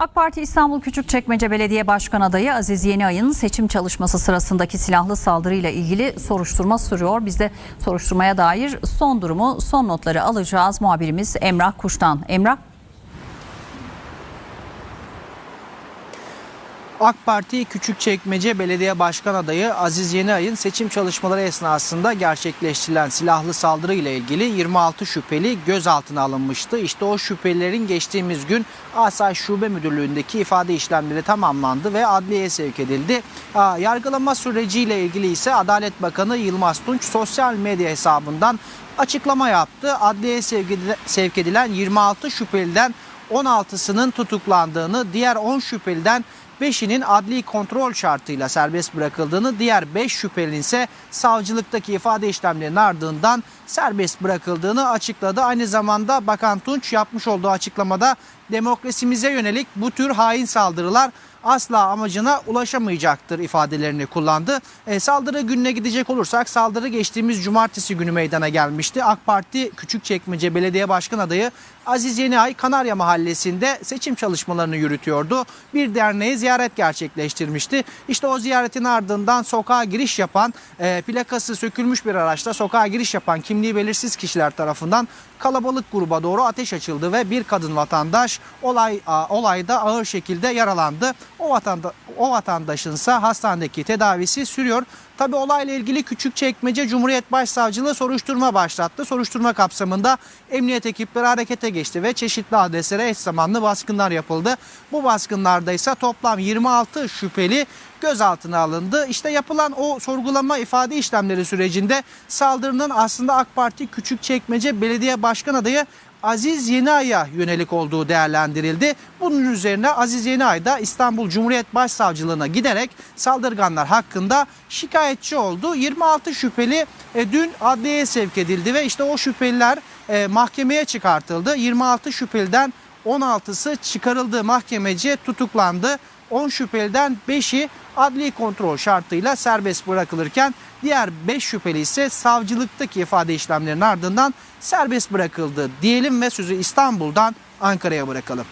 AK Parti İstanbul Küçükçekmece Belediye Başkan adayı Aziz Yeniay'ın seçim çalışması sırasındaki silahlı saldırıyla ilgili soruşturma sürüyor. Biz de soruşturmaya dair son durumu, son notları alacağız. Muhabirimiz Emrah Kuş'tan. Emrah. AK Parti Küçükçekmece Belediye Başkan adayı Aziz Yeniay'ın seçim çalışmaları esnasında gerçekleştirilen silahlı saldırı ile ilgili 26 şüpheli gözaltına alınmıştı. İşte o şüphelilerin geçtiğimiz gün Asayiş Şube Müdürlüğü'ndeki ifade işlemleri tamamlandı ve adliyeye sevk edildi. Yargılama süreciyle ilgili ise Adalet Bakanı Yılmaz Tunç sosyal medya hesabından açıklama yaptı. Adliyeye sevk edilen 26 şüpheliden 16'sının tutuklandığını, diğer 10 şüpheliden 5'inin adli kontrol şartıyla serbest bırakıldığını, diğer 5 şüphelinin ise savcılıktaki ifade işlemlerinin ardından serbest bırakıldığını açıkladı. Aynı zamanda Bakan Tunç yapmış olduğu açıklamada demokrasimize yönelik bu tür hain saldırılar asla amacına ulaşamayacaktır ifadelerini kullandı. E, saldırı gününe gidecek olursak saldırı geçtiğimiz cumartesi günü meydana gelmişti. AK Parti Küçükçekmece Belediye Başkan adayı Aziz Yeniay Kanarya Mahallesi'nde seçim çalışmalarını yürütüyordu. Bir derneği ziyaret gerçekleştirmişti. İşte o ziyaretin ardından sokağa giriş yapan e, plakası sökülmüş bir araçla sokağa giriş yapan kimliği belirsiz kişiler tarafından kalabalık gruba doğru ateş açıldı ve bir kadın vatandaş olay olayda ağır şekilde yaralandı. O vatanda o vatandaşın ise hastanedeki tedavisi sürüyor. Tabi olayla ilgili Küçükçekmece Cumhuriyet Başsavcılığı soruşturma başlattı. Soruşturma kapsamında emniyet ekipleri harekete geçti ve çeşitli adreslere eş zamanlı baskınlar yapıldı. Bu baskınlarda ise toplam 26 şüpheli gözaltına alındı. İşte yapılan o sorgulama ifade işlemleri sürecinde saldırının aslında AK Parti Küçükçekmece Belediye Başkan adayı Aziz Yeniay'a yönelik olduğu değerlendirildi. Bunun üzerine Aziz Yeniay da İstanbul Cumhuriyet Başsavcılığına giderek saldırganlar hakkında şikayetçi oldu. 26 şüpheli e, dün adliyeye sevk edildi ve işte o şüpheliler e, mahkemeye çıkartıldı. 26 şüpheliden 16'sı çıkarıldı mahkemece tutuklandı. 10 şüpheliden 5'i adli kontrol şartıyla serbest bırakılırken diğer 5 şüpheli ise savcılıktaki ifade işlemlerinin ardından serbest bırakıldı diyelim ve sözü İstanbul'dan Ankara'ya bırakalım.